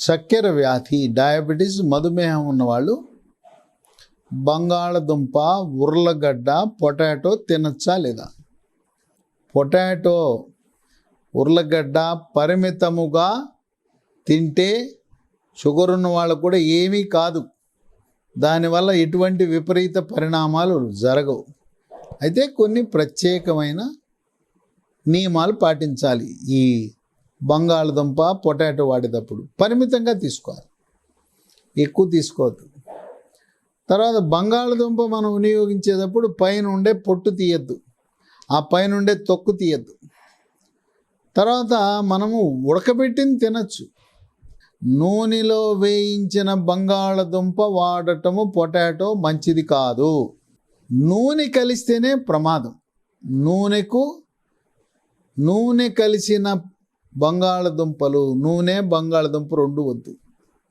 చక్కెర వ్యాధి డయాబెటీస్ మధుమేహం ఉన్నవాళ్ళు బంగాళదుంప ఉర్లగడ్డ పొటాటో తినచ్చా లేదా? పొటాటో ఉర్లగడ్డ పరిమితముగా తింటే షుగర్ ఉన్న వాళ్ళకు కూడా ఏమీ కాదు. దానివల్ల ఎటువంటి విపరీత పరిణామాలు జరగవు. అయితే కొన్ని ప్రత్యేకమైన నియమాలు పాటించాలి. ఈ బంగాళదుంప పొటాటో వాడేటప్పుడు పరిమితంగా తీసుకోవాలి. ఎక్కువ తీసుకోవద్దు. తర్వాత బంగాళదుంప మనం వినియోగించేటప్పుడు పైన ఉండే పొట్టు తీయద్దు. ఆ పైన ఉండే తొక్కు తీయద్దు. తర్వాత మనము ఉడకబెట్టింది తినచ్చు. నూనెలో వేయించిన బంగాళదుంప వాడటము పొటాటో మంచిది కాదు. నూనె కలిస్తేనే ప్రమాదం. నూనెకు నూనె కలిసిన బంగాళదుంపలు నూనె బంగాళదుంప రెండు వద్దు.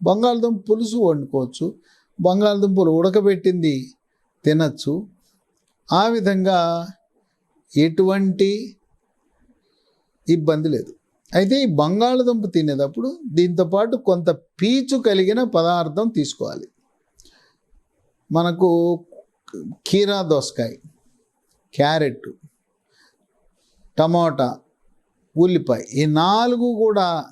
బంగాళదుంప పులుసు వండుకోవచ్చు. బంగాళదుంపలు ఉడకబెట్టింది తినచ్చు. ఆ విధంగా ఎటువంటి ఇబ్బంది లేదు. అయితే ఈ బంగాళదుంప తినేటప్పుడు దీంతోపాటు కొంత పీచు కలిగిన పదార్థం తీసుకోవాలి. మనకు కీరా దోసకాయ క్యారెట్ టమాటా ఉల్లిపాయ ఈ నాలుగు కూడా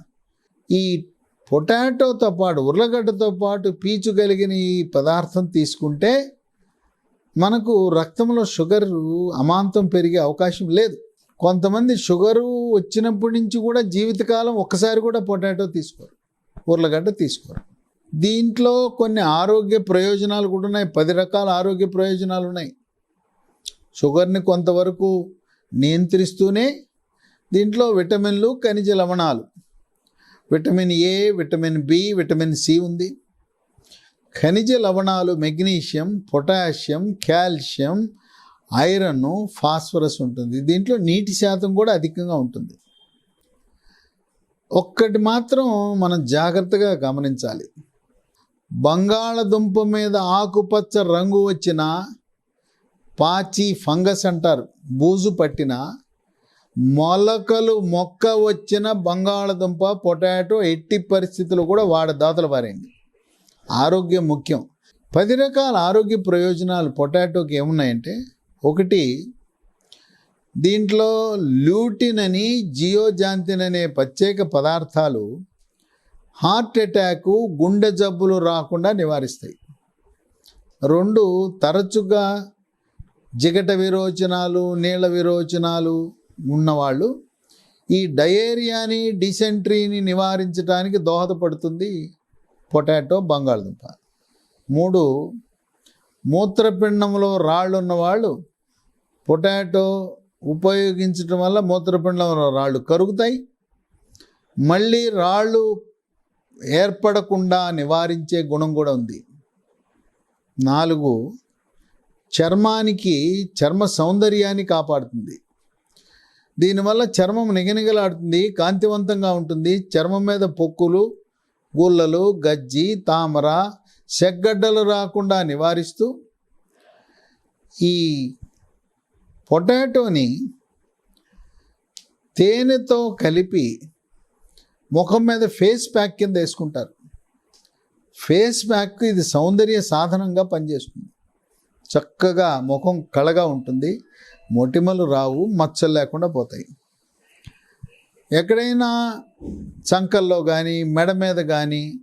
ఈ పొటాటోతో పాటు ఉర్లగడ్డతో పాటు పీచు కలిగిన ఈ పదార్థం తీసుకుంటే మనకు రక్తంలో షుగర్ అమాంతం పెరిగే అవకాశం లేదు. కొంతమంది షుగరు వచ్చినప్పటి నుంచి కూడా జీవితకాలం ఒక్కసారి కూడా పొటాటో తీసుకోరు ఉర్లగడ్డ తీసుకోరు. దీంట్లో కొన్ని ఆరోగ్య ప్రయోజనాలు కూడా ఉన్నాయి. పది రకాల ఆరోగ్య ప్రయోజనాలు ఉన్నాయి. షుగర్ని కొంతవరకు నియంత్రిస్తూనే దీంట్లో విటమిన్లు ఖనిజ లవణాలు. Vitamin A vitamin B vitamin C ఉంది. ఖనిజ లవణాలు magnesium potassium calcium iron phosphorus ఉంటుంది. దీంట్లో నీటి శాతం కూడా అధికంగా ఉంటుంది. ఒక్కటి మాత్రం మనం జాగ్రత్తగా గమనించాలి. బంగాళదుంప మీద ఆకుపచ్చ రంగు వచ్చిన పాచి ఫంగస్ అంటారు. బూజు పట్టిన మొలకలు మొక్క వచ్చిన బంగాళదుంప పొటాటో ఎట్టి పరిస్థితులు కూడా వాడ దాతలు పారేయండి ఆరోగ్యం ముఖ్యం. పది రకాల ఆరోగ్య ప్రయోజనాలు పొటాటోకి ఏమున్నాయంటే ఒకటి దీంట్లో ల్యూటిన్ అని జియోజాంతిన్ అనే ప్రత్యేక పదార్థాలు హార్ట్ అటాకు గుండె జబ్బులు రాకుండా నివారిస్తాయి. రెండు తరచుగా జిగట విరోచనాలు నీళ్ళ విరోచనాలు ఉన్నవాళ్ళు ఈ డయేరియాని డిసెంట్రీని నివారించడానికి దోహదపడుతుంది పొటాటో బంగాళదుంప. మూడు మూత్రపిండంలో రాళ్ళు ఉన్నవాళ్ళు పొటాటో ఉపయోగించడం వల్ల మూత్రపిండంలో రాళ్ళు కరుగుతాయి. మళ్ళీ రాళ్ళు ఏర్పడకుండా నివారించే గుణం కూడా ఉంది. నాలుగు చర్మానికి చర్మ సౌందర్యాన్ని కాపాడుతుంది. దీనివల్ల చర్మం నిగనిగలాడుతుంది కాంతివంతంగా ఉంటుంది. చర్మం మీద పొక్కులు గుల్లలు గజ్జి తామర సెగ్గడ్డలు రాకుండా నివారిస్తూ ఈ పొటాటోని తేనెతో కలిపి ముఖం మీద ఫేస్ ప్యాక్ కింద వేసుకుంటారు. ఫేస్ ప్యాక్ ఇది సౌందర్య సాధనంగా పనిచేస్తుంది. చక్కగా ముఖం కళగా ఉంటుంది. మొటిమలు రావు మచ్చలు లేకుండా పోతాయి. ఎక్కడైనా చంకల్లో కానీ మెడ మీద కానీ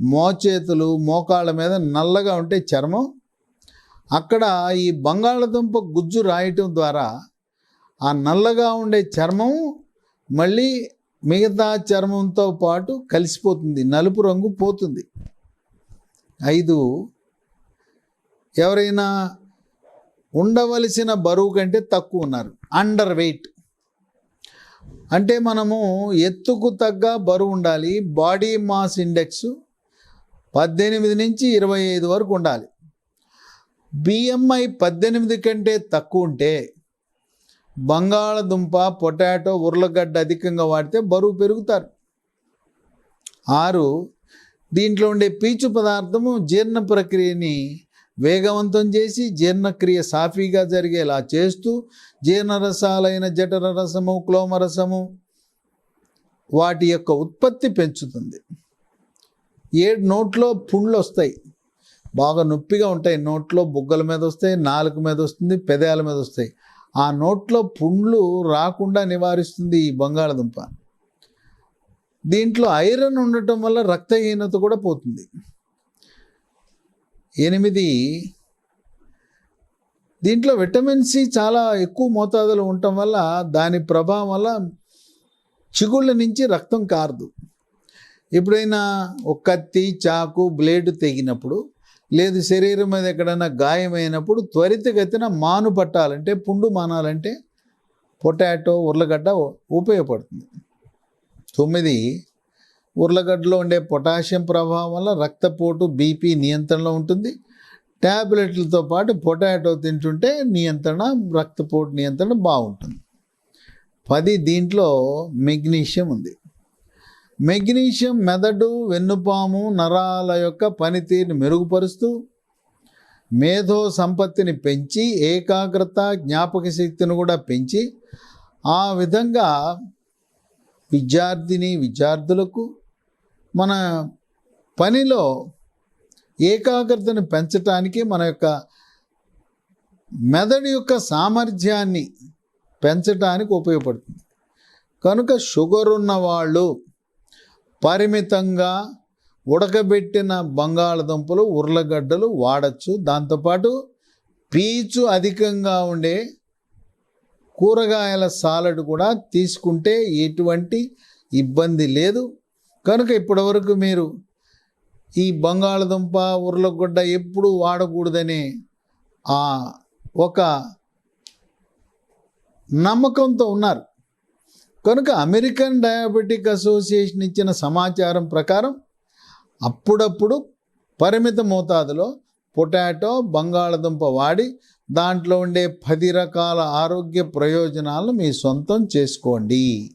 మోచేతులు మోకాళ్ళ మీద నల్లగా ఉంటే చర్మం. అక్కడ ఈ బంగాళదుంప గుజ్జు రాయటం ద్వారా ఆ నల్లగా ఉండే చర్మం మళ్ళీ మిగతా చర్మంతో పాటు కలిసిపోతుంది నలుపు రంగు పోతుంది. ఐదు ఎవరైనా ఉండవలసిన బరువు కంటే తక్కువ ఉన్నారు. అండర్ వెయిట్ అంటే మనము ఎత్తుకు తగ్గ బరువు ఉండాలి. బాడీ మాస్ ఇండెక్స్ పద్దెనిమిది నుంచి ఇరవై ఐదు వరకు ఉండాలి. బిఎంఐ పద్దెనిమిది కంటే తక్కువ ఉంటే బంగాళదుంప పొటాటో ఉర్లగడ్డ అధికంగా వాడితే బరువు పెరుగుతారు. ఆరు దీంట్లో ఉండే పీచు పదార్థము జీర్ణ ప్రక్రియని వేగవంతం చేసి జీర్ణక్రియ సాఫీగా జరిగేలా చేస్తూ జీర్ణరసాలైన జఠర రసము క్లోమరసము వాటి యొక్క ఉత్పత్తి పెంచుతుంది. ఏడు నోట్లో పుండ్లు వస్తాయి బాగా నొప్పిగా ఉంటాయి. నోట్లో బుగ్గల మీద వస్తాయి నాలుక మీద వస్తుంది పెదాల మీద వస్తాయి. ఆ నోట్లో పుండ్లు రాకుండా నివారిస్తుంది ఈ బంగాళదుంప. దీంట్లో ఐరన్ ఉండటం వల్ల రక్తహీనత కూడా పోతుంది. ఎనిమిది. దీంట్లో విటమిన్ సి చాలా ఎక్కువ మోతాదులో ఉండటం వల్ల దాని ప్రభావం వల్ల చిగుళ్ళ నుంచి రక్తం కారదు. ఎప్పుడైనా ఒక కత్తి చాకు బ్లేడ్ తెగినప్పుడు లేదు శరీరం మీద ఎక్కడైనా గాయమైనప్పుడు త్వరితగతిన మాను పట్టాలంటే పుండు మానాలంటే పొటాటో ఉర్లగడ్డ ఉపయోగపడుతుంది. తొమ్మిది. ఉర్లగడ్డలో ఉండే పొటాషియం ప్రభావం వల్ల రక్తపోటు బీపీ నియంత్రణలో ఉంటుంది. ట్యాబ్లెట్లతో పాటు పొటాటో తింటుంటే నియంత్రణ రక్తపోటు నియంత్రణ బాగుంటుంది. పది దీంట్లో మెగ్నీషియం ఉంది. మెగ్నీషియం మెదడు వెన్నుపాము నరాల యొక్క పనితీరుని మెరుగుపరుస్తూ మేధో సంపత్తిని పెంచి ఏకాగ్రత జ్ఞాపక శక్తిని కూడా పెంచి ఆ విధంగా విద్యార్థిని విద్యార్థులకు మన పనిలో ఏకాగ్రతను పెంచటానికి మన యొక్క మెదడు యొక్క సామర్థ్యాన్ని పెంచటానికి ఉపయోగపడుతుంది. కనుక షుగర్ ఉన్న వాళ్ళు పరిమితంగా ఉడకబెట్టిన బంగాళదుంపలు ఉర్లగడ్డలు వాడచ్చు. దాంతోపాటు పీచు అధికంగా ఉండే కూరగాయల సాలడ్ కూడా తీసుకుంటే ఎటువంటి ఇబ్బంది లేదు. కనుక ఇప్పటివరకు మీరు ఈ బంగాళదుంప ఉర్లగుడ్డ ఎప్పుడు వాడకూడదనే ఆ ఒక నమ్మకంతో ఉన్నారు. కనుక అమెరికన్ డయాబెటిక్ అసోసియేషన్ ఇచ్చిన సమాచారం ప్రకారం అప్పుడప్పుడు పరిమిత మోతాదులో పొటాటో బంగాళదుంప వాడి దాంట్లో ఉండే పది రకాల ఆరోగ్య ప్రయోజనాలను మీ సొంతం చేసుకోండి.